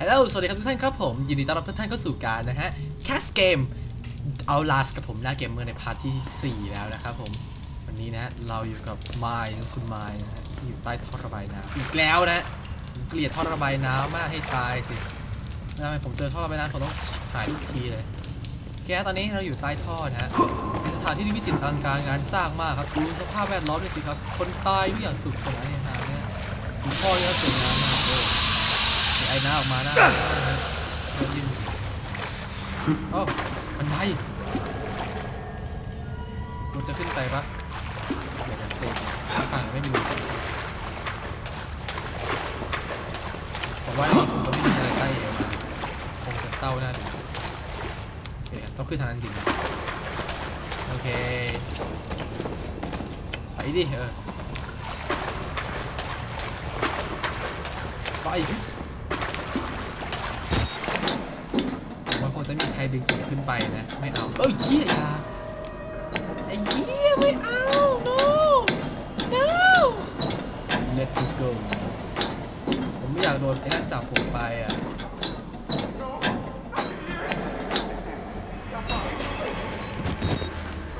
ฮัลโหลสวัสดีครับทุกท่านครับผม ยินดีต้อนรับทุกท่านเข้าสู่การนะฮะ Cast Game Outlast กับผมหน้าเกมเมอร์ในพาร์ทที่ 4 แล้วนะครับผม วันนี้นะเราอยู่กับไมล์คุณไมล์นะฮะที่อยู่ใต้ท่อระบายน้ำอีกแล้วนะเกลียดท่อระบายน้ำมากให้ตายสิทำไมผมเจอท่อระบายน้ำผมต้องหายทุกทีเลย แกตอนนี้เราอยู่ใต้ท่อนะฮะเป็นสถานที่ที่วิจิตรอลังการงานสร้างมากครับดูสภาพแวดล้อมเลยสิครับ คนตายอยู่อย่างสุขสนานในหาเนี่ยดูท่อเนี่ยสวยงามมากเลย มีไอ้ น้าออกมาหน้าโดนดินโอ้บันไดกูจะขึ้นไปปะเดี๋ยวเดี๋ยวเตะฝั่งไม่มีผมว่าผมก็ไม่มีอะไรใกล้เอวมาคงจะเศร้าหน้าดูโอเคต้องขึ้นทางนั้นจริงโอเคไปดิเออไป ผมว่าคงจะมีใคร ดึงผมขึ้นไปนะ ไม่เอา เอ้ยเหี้ยอยาไอ้เหี้ยไม่เอา no no let me go ผมไม่อยากโดนไอ้นั่นจับผมไปอะ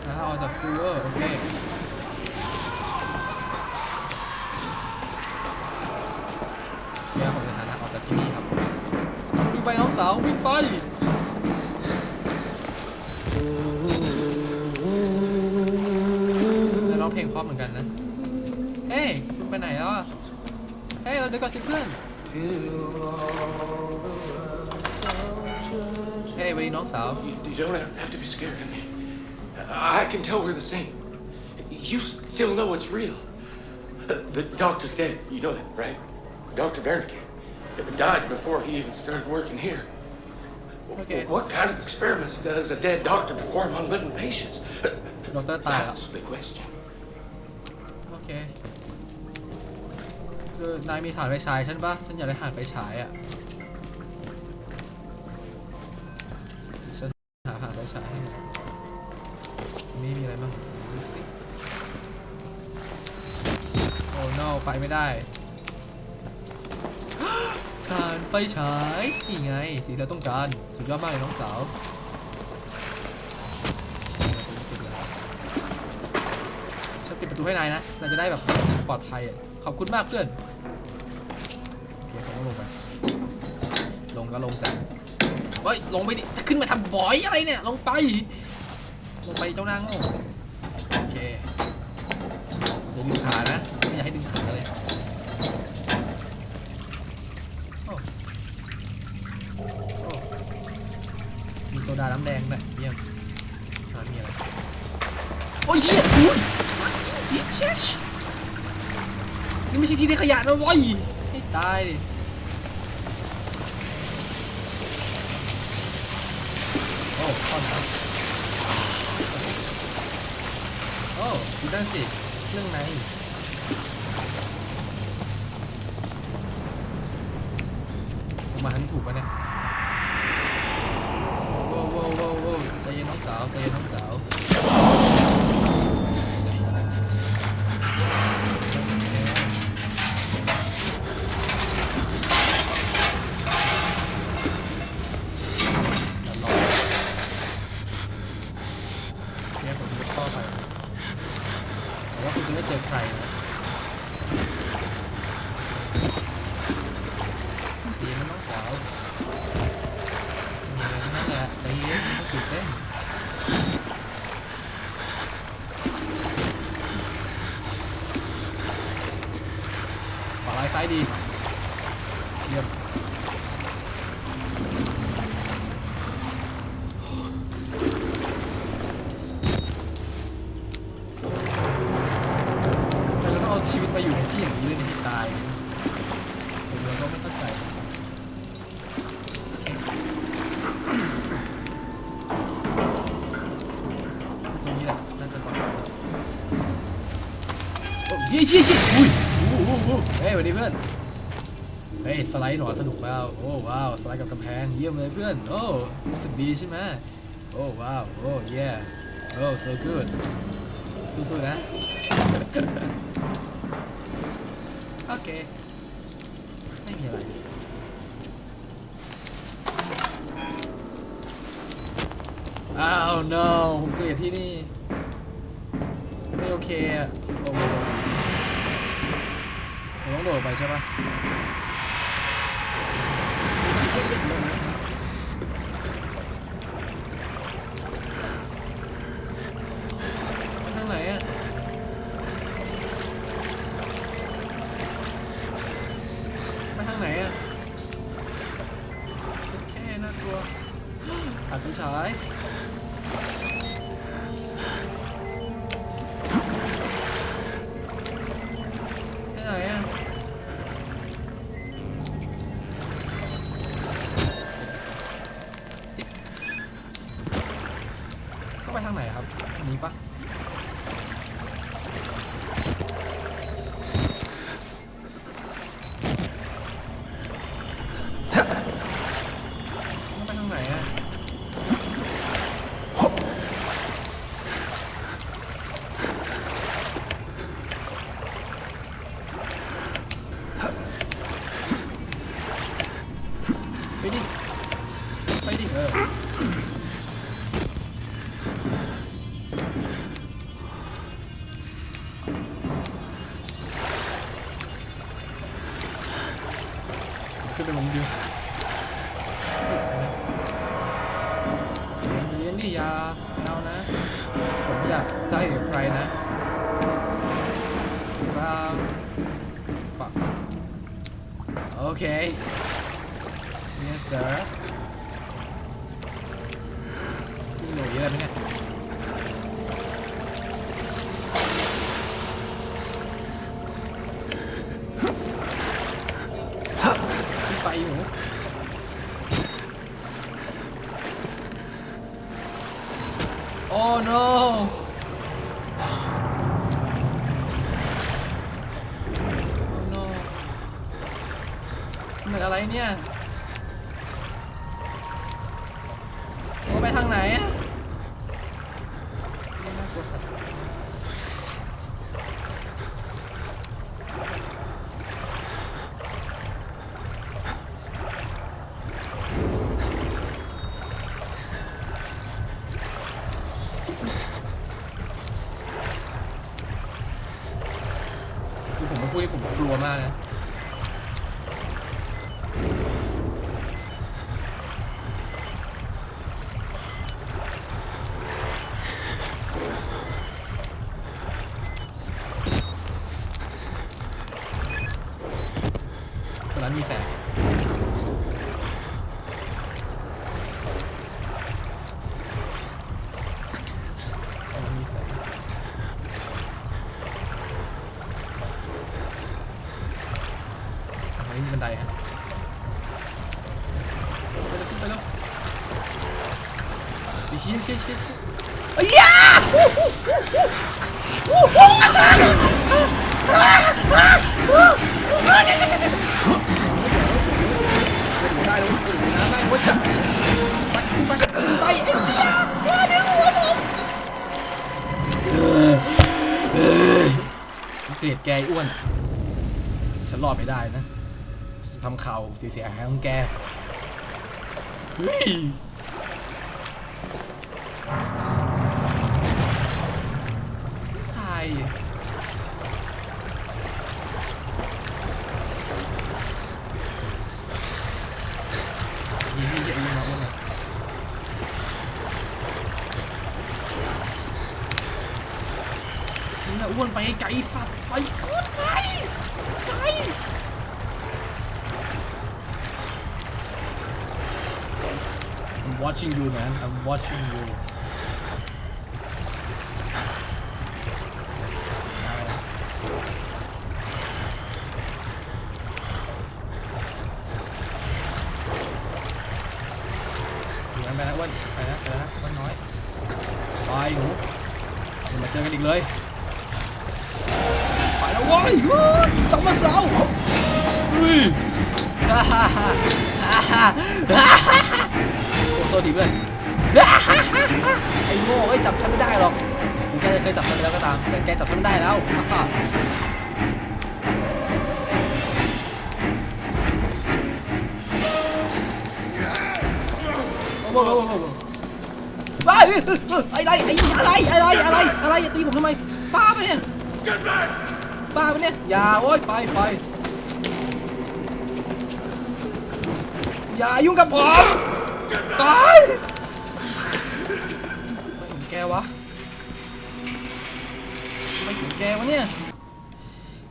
อ่าออกจากซีเวอร์โอเค ฮ้ยเราเดี๋ยวก่อนสิเพื่อนเฮ้ยวันนี้น้องสาว You, you don't have to be scared of me. I can tell we're the same. You still know it's real. The doctor's dead. You know that, right? Dr. Wernicke. Died before he even started working here. Okay. What kind of experiments does a dead doctor perform on living patients? ดอกเตอร์ตายแล้ว That's the question. โอ เคคือนายมีถ่านไฟฉายฉันปะฉันอยากได้ถ่านไฟฉายอะฉันหาถ่านไฟฉายให้หน่อยตรงนี้มีอะไรบ้างดูสิโอ้ no ไปไม่ได้ถ่านไฟฉายนี่ไงสิ่งที่เราต้องการสุดยอดมากเลยน้องสาวฉันปิดประตูให้นายนะนายจะได้แบบปลอดภัยอะขอบคุณมากเพื่อน โอเคผมก็ลงไป ลง ก็ลงจากเฮ้ยลงไปดิจะขึ้นมาทำบอยอะไรเนี่ย ลงไป ลงไปเจ้านางโง่โอเคเดี๋ยวดึงขานะไม่อยากให้ดึงขาเลยมีโซดาน้ำแดงด้วยเยี่ยมอ่ามีอะไรโอ้ยเหี้ยอุ้ยเหี้ยเชชนี่ไม่ใช่ที่ได้ขยะนะว้ยให้ตายดิ โอ้ข้อน้ำโอ้ดูด้านสิเครื่องในผมมาหันถูกปะเนี่ยว้าวว้าวว้วโว้วใจเย็นน้องสาวใจเย็นน้อง ยี่ยี่ยี่อุ้ยเฮ้ยสวัสดีเพื่อน เฮ้ยสไลด์หนอสนุกมากโอ้ว้าวสไลด์กับกำแพงเยี่ยมเลยเพื่อน โอ้รู้สึกดีใช่ไหมโอ้ว้าวโอ้เย่โอ้ so good สู้ๆนะ โอเค ไม่มีอะไรอ้าว no ผมเกลียดที่นี่ ไม่โอเคอะ โอ้โหผม นี่ยาไม่เอานะ ผมไม่อยากใจกับใครนะบ้าฝักโอเค yes sir มีหนูเยอะไหมเนี่ย ขึ้นไปหนูโอ้ no โอ้ no มันเป็นอะไรเนี่ยว่าไปทางไหนอะไม่น่ากลัวตัดคือผมมาพูดนี่ผมกลัวมากนะ ตอ นั้นมีแฟนตอนนั้นมีแสงอันนี้มีบันไดฮะไปเร็วขึ้นไปเร็วไปชี้ชี้ชี้ชี้อ้ยาไปอยู่ได้เลยไปอยู่น้ำได้เว้ยไปไปไปไอ้เหี้ยว้าเดี๋ยวหัวผมฉันเกลียดแกไอ้อ้วนฉันรอดไม่ได้นะจะทำข่าวเสียหายของแกเฮ้ย watching you man. I'm watching you จับฉันไม่ได้หรอกถึงแกจะเคยจับฉันไปแล้วก็ตาม แต่แกจับฉันไม่ได้แล้วฮ่าฮ่าโอ้โหโอ้โหโอ้โหไปไปอะไรอะไรอะไรอะไรอะไรอย่าตีผมทำไมบ้าปเนี่ย Get back! บ้าปเนี่ยอย่าโอ๊ยไปไปอย่ายุ่งกับผมไป แกวะเนี่ย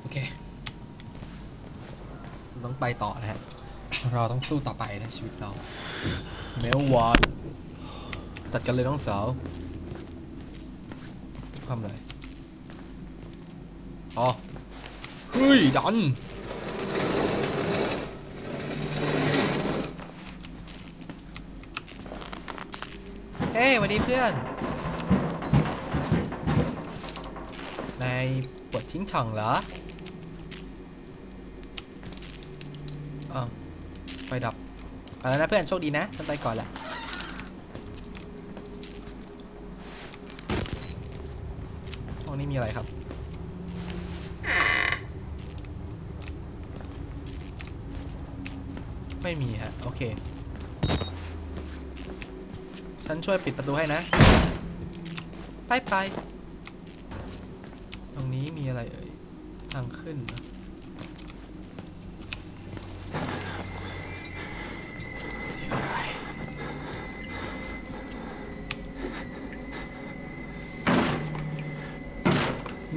โอเค ต้องไปต่อนะฮะ เราต้องสู้ต่อไปนะชีวิตเรา เมลวอร์ดจัดกันเลยน้องสาวทำอะไรอ๋อเฮ้ย ดันเฮ้ยสวัสดีเพื่อน นาย ปวดทิ้งช่องเหรออ้าวไฟดับไปแล้วนะเพื่อนโชคดีนะฉันไปก่อนแหละห้องนี้มีอะไรครับไม่มีฮะโอเค ฉันช่วยปิดประตูให้นะ ไปไป ตรงนี้มีอะไรเอ่ย ทางขึ้นนะเสียงอะไร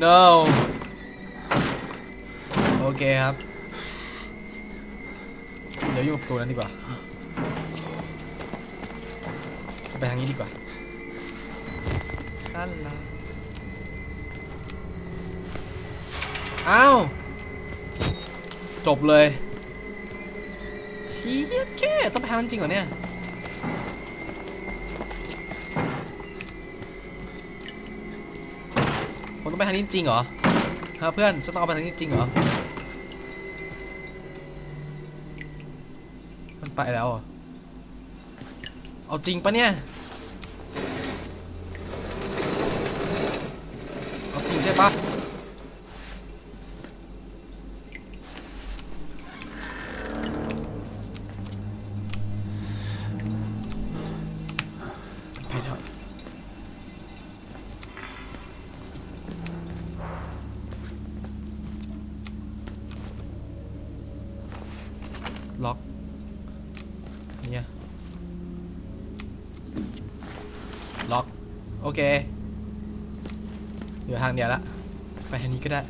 no โอเคครับ เดี๋ยวอยู่กับประตูนั้นดีกว่า ไปทางนี้ดีกว่านั่นละ อ้าว จบเลยเฮียแค่ต้องไปทางนั้นจริงเหรอเนี่ย ผมต้องไปทางนี้จริงเหรอฮะเพื่อนฉันต้องเอาไปทางนี้จริงเหรอ มันไปแล้วเหรอเอาจริงปะเนี่ย เอาจริงใช่ปะไปแล้วล็อก เนี่ย ล็อก โอ เคเหลือทางเดียวละ ไปทางนี้ก็ได้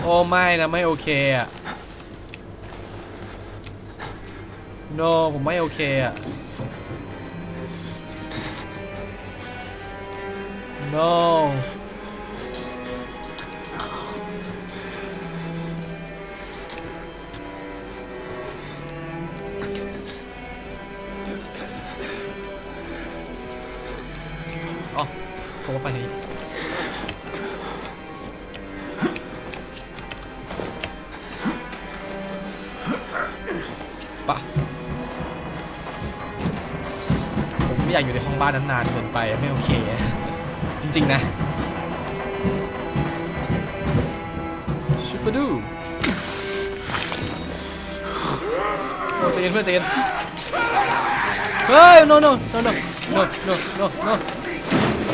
โอ้ไม่นะ ไม่โอเคอะ no ผมไม่โอเคอะ no อ๋อผมว่าไปทางนี้ปะผมไม่อยากอยู่ในห้องบ้านนั้นนานเกินไปไม่โอเค จริง ๆ นะชุบปะดูโอ้ใจเย็นเพื่อนใจเย็นเฮ้ย no no no no no no no no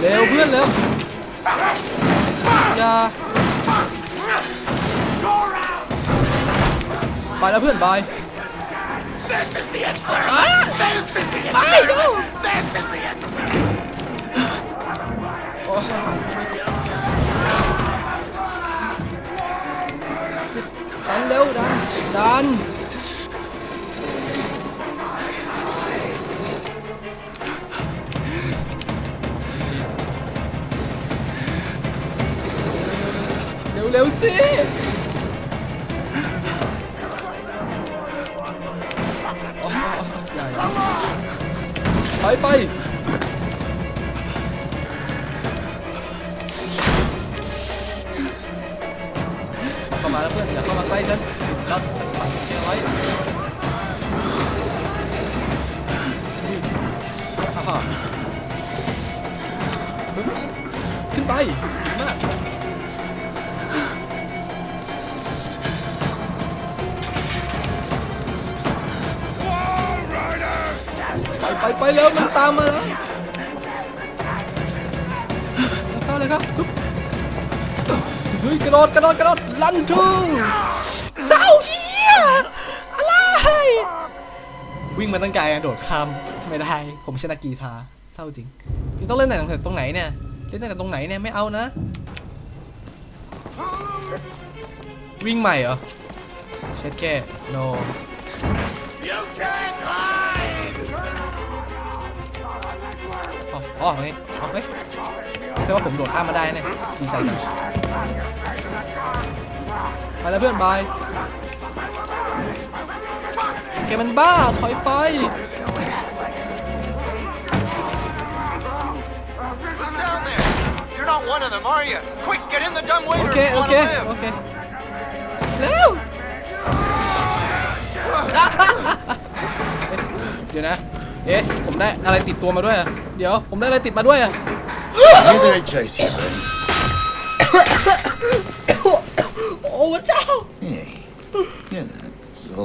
เร็วเพื่อนเร็วอย่าไปแล้วเพื่อนบาย This is the end. อะ This is the end. ไปดู ดันเร็วดัน ดันเร็วๆสิไปไป เพื่อนอย่าเข้ามาใกล้ฉันเราจะขังแกไว้ฮ่าฮ่าดีมากไปไปไปเร็วมันตามมาแล้วเข้าเลยครับฮึบเฮ้ยกระโดดกระโดดกระโดด ลันทูเศร้าเชียอะไร วิ่งมาตั้งไกลอะโดดข้ามไม่ได้ ผมใช่นักกีฬาเศร้าจริงนี่ต้องเล่นไหนตรงไหนเนี่ย เล่นตั้งแต่ตรงไหนเนี่ยไม่เอานะ วิ่งใหม่เหรอ เช็ดแค่ no You can't hide! อ๋ออ๋อตรงนี้เอเฮ้ยแสดงว่าผมโดดข้ามมาได้เนี่ยดีใจจัง ไปแล้วเพื่อนบายแกมันบ้าถอยไป Who's down there? You're not one of them, are you? Quick, get in the dumb waiter โอเค if you โอ want เค to โอ live. เคเร็วเดี๋ยวนะ เอ๊ะ ผมได้อะไรติดตัวมาด้วยอะเดี๋ยว ผมได้อะไรติดมาด้วยอะ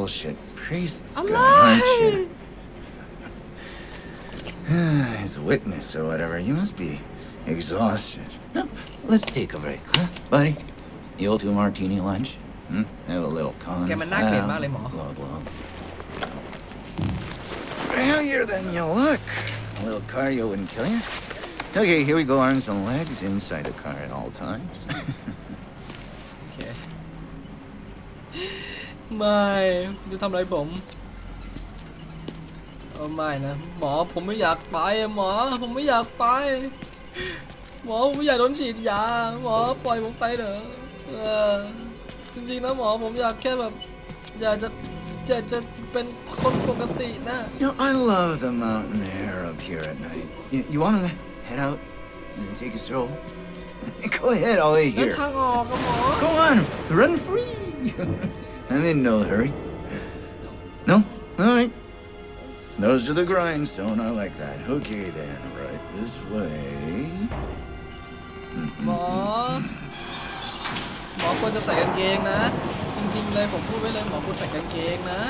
bullshit priest's gun, aren't you? His witness or whatever. You must be exhausted. No, let's take a break, huh, buddy? You old two martini lunch? Hmm? Have a little con. Blah, blah. Healthier than you look. A little cardio wouldn't kill you. Okay, here we go. Arms and legs inside the car at all times. ไม่จะทำอะไรผมเออไม่นะหมอผมไม่อยากไปอะหมอผมไม่อยากไป หมอผมไม่อยากโดนฉีดยาหมอปล่อยผมไปเถอะเออจริงๆนะหมอผมอยากแค่แบบ อยากจะอยากจะเป็นคนปกตินะ You know, I love the mountain air up here at night. You, you want to head out and take a stroll? Go ahead, I'll wait เดิน here. ทางออกกับหมอ Go on, run free. I'm in no hurry. No? All right. Nose to the grindstone, I like that. Okay then, right this way. หมอ หมอควรจะใส่กางเกงนะ จริงๆเลยผมพูดไว้เลยหมอควรใส่กางเกงนะ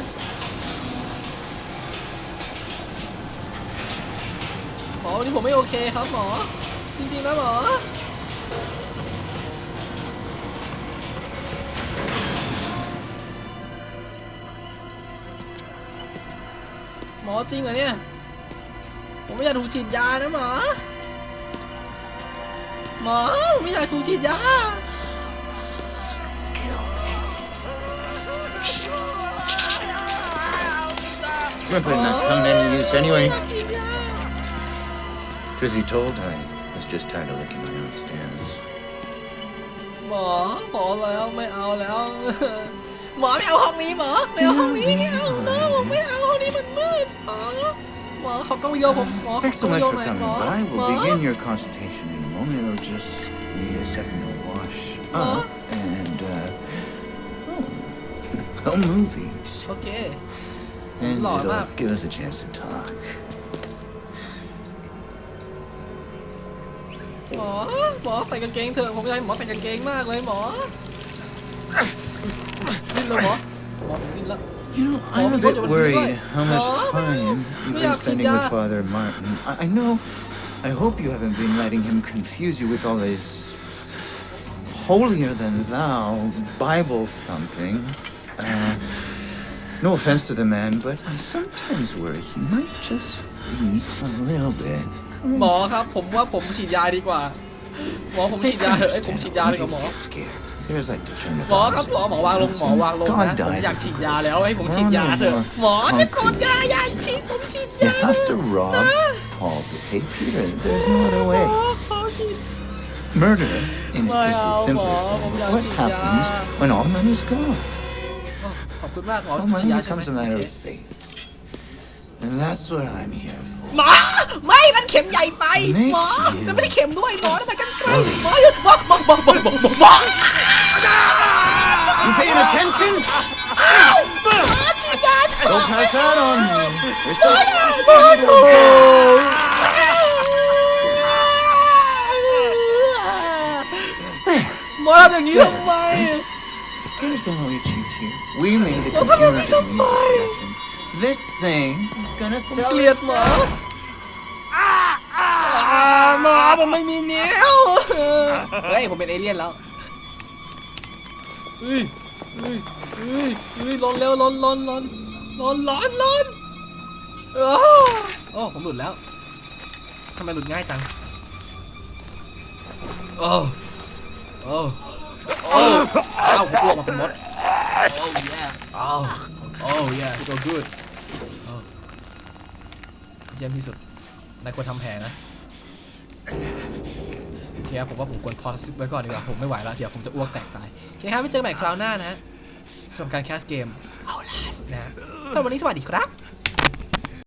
หมอวันนี้ผมไม่โอเคครับหมอ จริงๆนะหมอ อจริงเหรอเนี่ย ผมไม่อยากถูกฉีดยานะหมอ หมอผมไม่อยากถูกฉีดยา We're putting that tongue to any use anyway. ไม่อยากฉีดยา Truth be told, I was just tired of licking my own stairs. หมอพอแล้วไม่เอาแล้ว หมอไม่เอาห้องนี้หมอไม่เอาห้องนี้ไม่เอานะผมไม่เอาห้องนี้มันมืด หมอหมอขอกล้องวิดีโอผมหมอ Thanks ขอกล้ so องวิ much ดีโอ for หน่อยหม coming อ by. หมอ We'll begin your consultation in a moment. It'll just need a second to wash Huh? up and, uh, oh, oh, movies. โอเค And Lord, it'll Mark. give us a chance to talk. หมอหมอใส่กางเกงเถอะผมอยากให้หมอใส่กางเกงมากเลยหมอดิ้นเลยหมอหมอผมดิ้นแล้ว You know, Oh, I'm a we bit got you. worried how Oh, much man. time you've We been are spending with kidda. Father Martin. I, I know, I hope you haven't been letting him confuse you with all this holier than thou Bible thumping. Uh, no offense to the man, but I sometimes worry he might just be a little bit. หมอครับ ผมว่าผมฉีดยาดีกว่า หมอผมฉีดยาเถอะไอ้ยผมฉีดยาดีกว่าหมอ Get scared. There's like to turn the หมอครับ volume หมอหมอวางลงหมอวางลง God นะผม died. อยากฉีดยาแล้วให้ผมฉีดยาเถอะหมอจะกดยาอย่าฉีดผมฉีด You ยาเถ have อะ to rob Paul to pay Peter. There's no other หมอ way. ขอฉีด Murder in it is Well, the simplest Mom, form. I'm What not happens cheating. when all money is gone? ขอบคุณมากหมอ All ฉีด money ยาใช่ไหม becomes a matter of faith. And that's what I'm here for. หมอไม่นั่นเข็มใหญ่ไป Makes หมอ you นั่นไม่ได้เข็มด้วยหมอนั่นมันกันไกลหมอหยุดหมอหมอหมอหมอหมอหมอหมอ You paying attention? Don't pass that on me. You're so Michael! 뭐라는 이런 말. Here's LHQ. We made the consumer to use This thing is gonna sell itself. มาผมไม่มีนิ้วเฮ้ยผมเป็นเอเลี่ยนแล้ว เฮ้ยเฮ้ยเฮ้ยเฮ้ยลนเร็วลนลนลนลนลนลนอ้าวโอ้ผมหลุดแล้วทำไมหลุดง่ายจังโอ้โอ้โอ้อ้าวผมกลัวมาเป็นมดโอ้ yeah อ้าวโอ้ yeah so good เยี่ยมที่สุดนายควรทำแผลนะ คผมว่าผมควรพอสไว้ก่อนดีกว่า ผมไม่ไหวแล้ว เดี๋ยวผมจะอ้วกแตกตายโอเคครับไว้เจอกันใหม่คราวหน้านะสำหรับการแคสเกมเอาลาสนะสำหรับวันนี้สวัสดีครับ